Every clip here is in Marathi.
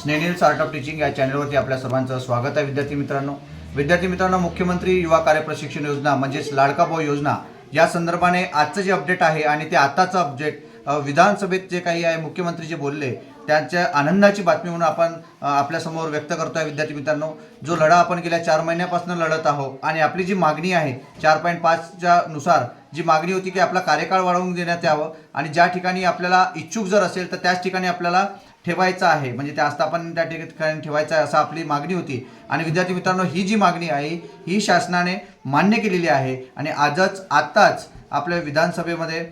स्नेहिल्स आर्ट ऑफ टीचिंग या चॅनलवरती आपल्या सर्वांचं स्वागत आहे विद्यार्थी मित्रांनो. विद्यार्थी मित्रांनो मुख्यमंत्री युवा कार्य प्रशिक्षण योजना म्हणजेच लाडका भाऊ योजना या संदर्भाने आजचं जे अपडेट आहे आणि ते आताचं अपडेट विधानसभेत जे काही आहे मुख्यमंत्री जे बोलले त्यांच्या आनंदाची बातमी म्हणून आपण आपल्यासमोर व्यक्त करतोय विद्यार्थी मित्रांनो. जो लढा आपण गेल्या चार महिन्यापासून लढत आहोत आणि आपली जी मागणी आहे चार पॉईंट पाचच्या नुसार जी मागणी होती की आपला कार्यकाळ वाढवून देण्यात यावं आणि ज्या ठिकाणी आपल्याला इच्छुक जर असेल तर त्याच ठिकाणी आपल्याला ठेवायचं आहे. म्हणजे ते आस्थापन त्या ठिकाणी ठेवायचं आहे असं आपली मागणी होती. आणि विद्यार्थी मित्रांनो ही जी मागणी आहे ही शासनाने मान्य केलेली आहे. आणि आजच आत्ताच आपल्या विधानसभेमध्ये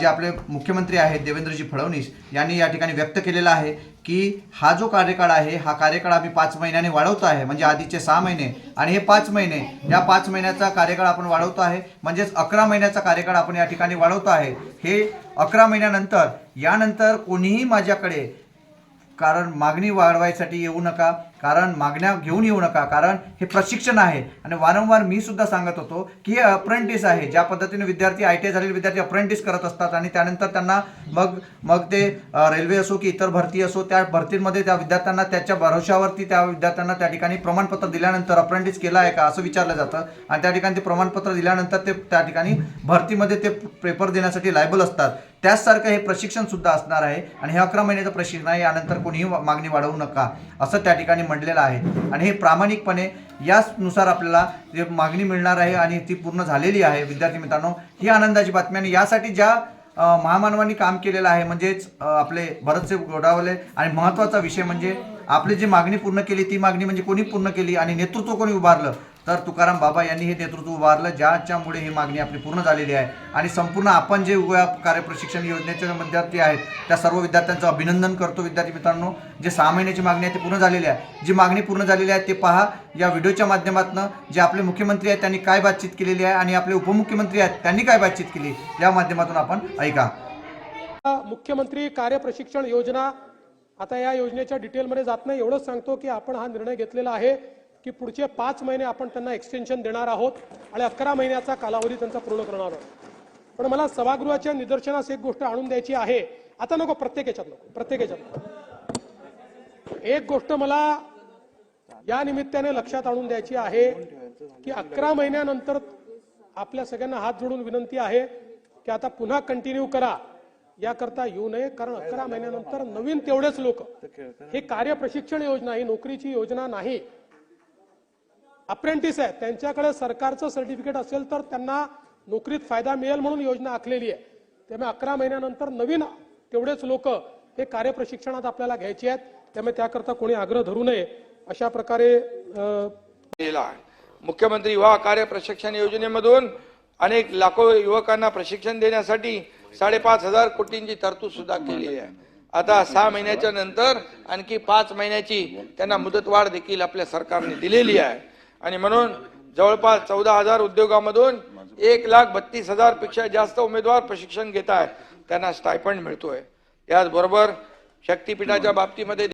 जे आपले मुख्यमंत्री आहेत देवेंद्रजी फडणवीस यांनी या ठिकाणी व्यक्त केलेला आहे की हा जो कार्यकाळ आहे हा कार्यकाळ आम्ही पाच महिन्याने वाढवतो आहे. म्हणजे आधीचे सहा महिने आणि हे पाच महिने या पाच महिन्याचा कार्यकाळ आपण वाढवतो आहे. म्हणजेच अकरा महिन्याचा कार्यकाळ आपण या ठिकाणी वाढवतो आहे. हे अकरा महिन्यानंतर यानंतर कोणीही माझ्याकडे कारण मागणी वाढवायसाठी येऊ नका कारण मागण्या घेऊन येऊ नका कारण हे प्रशिक्षण आहे. आणि वारंवार मी सुद्धा सांगत होतो की हे अप्रेंटिस आहे ज्या पद्धतीने विद्यार्थी आय टी आय झालेले विद्यार्थी अप्रेंटिस करत असतात आणि त्यानंतर त्यांना मग मग ते रेल्वे असो की इतर भरती असो त्या भरतींमध्ये त्या विद्यार्थ्यांना त्याच्या भरोशावरती त्या विद्यार्थ्यांना त्या ठिकाणी प्रमाणपत्र दिल्यानंतर अप्रेंटिस केलं आहे का असं विचारलं जातं. आणि त्या ठिकाणी ते प्रमाणपत्र दिल्यानंतर ते त्या ठिकाणी भरतीमध्ये ते पेपर देण्यासाठी लायबल असतात. त्याचसारखं हे प्रशिक्षण सुद्धा असणार आहे आणि हे अकरा महिन्याचं प्रशिक्षण आहे. यानंतर कोणीही मागणी वाढवू नका असं त्या ठिकाणी म्हटलेलं आहे. आणि हे प्रामाणिकपणे याचनुसार आपल्याला जे मागणी मिळणार आहे आणि ती पूर्ण झालेली आहे. विद्यार्थी मित्रांनो ही आनंदाची बातमी आणि यासाठी ज्या महामानवांनी काम केलेलं आहे म्हणजेच आपले भरतसे गोडावले आणि महत्त्वाचा विषय म्हणजे आपली जी मागणी पूर्ण केली ती मागणी म्हणजे कोणी पूर्ण केली आणि नेतृत्व कोणी उभारलं तर तुकाराम बाबा यांनी हे नेतृत्व उभारलं ज्याच्यामुळे ही मागणी आपली पूर्ण झालेली आहे. आणि संपूर्ण आपण जे उभ्या कार्य प्रशिक्षण योजनेचे विद्यार्थी आहेत त्या सर्व विद्यार्थ्यांचं अभिनंदन करतो विद्यार्थी मित्रांनो. जे सहा महिन्याची मागणी आहे ती पूर्ण झालेली आहे. जी मागणी पूर्ण झालेली आहे ते पहा या व्हिडिओच्या माध्यमातून जे आपले मुख्यमंत्री आहेत त्यांनी काय बातचीत केलेली आहे आणि आपले उपमुख्यमंत्री आहेत त्यांनी काय बातचीत केली या माध्यमातून आपण ऐका. मुख्यमंत्री कार्य प्रशिक्षण योजना आता या योजनेच्या डिटेलमध्ये जात नाही. एवढंच सांगतो की आपण हा निर्णय घेतलेला आहे. की पुढचे पाच महिने आपण त्यांना एक्सटेन्शन देणार आहोत आणि अकरा महिन्याचा कालावधी त्यांचा पूर्ण करणार आहोत. पण मला सभागृहाच्या निदर्शनास एक गोष्ट आणून द्यायची आहे. आता नको प्रत्येक याच्यात नको प्रत्येक याच्यात एक गोष्ट मला या निमित्ताने लक्षात आणून द्यायची आहे की अकरा महिन्यानंतर आपल्या सगळ्यांना हात जोडून विनंती आहे की आता पुन्हा कंटिन्यू करा. याकरता येऊ नये कारण अकरा महिन्यानंतर नवीन तेवढेच लोक. हे कार्य प्रशिक्षण योजना ही नोकरीची योजना नाही. अप्रेंटिस आहे. त्यांच्याकडे सरकारचं सर्टिफिकेट असेल तर त्यांना नोकरीत फायदा मिळेल म्हणून योजना आखलेली आहे. त्यामुळे अकरा महिन्यानंतर नवीन तेवढेच लोक हे कार्य प्रशिक्षणात आपल्याला घ्यायचे आहेत. त्यामुळे त्याकरता कोणी आग्रह धरू नये. अशा प्रकारे आहे. मुख्यमंत्री युवा कार्य प्रशिक्षण योजनेमधून अनेक लाखो युवकांना प्रशिक्षण देण्यासाठी साडेपाच हजार कोटींची तरतूद सुद्धा केली आहे. आता सहा महिन्याच्या नंतर आणखी पाच महिन्याची त्यांना मुदतवाढ देखील आपल्या सरकारने दिलेली आहे. आणि म्हणून जवळपास चौदा हजार उद्योगामधून एक लाख बत्तीस हजारपेक्षा जास्त उमेदवार प्रशिक्षण घेत आहेत त्यांना स्टायफंड मिळतोय. याचबरोबर शक्तीपीठाच्या बाबतीमध्ये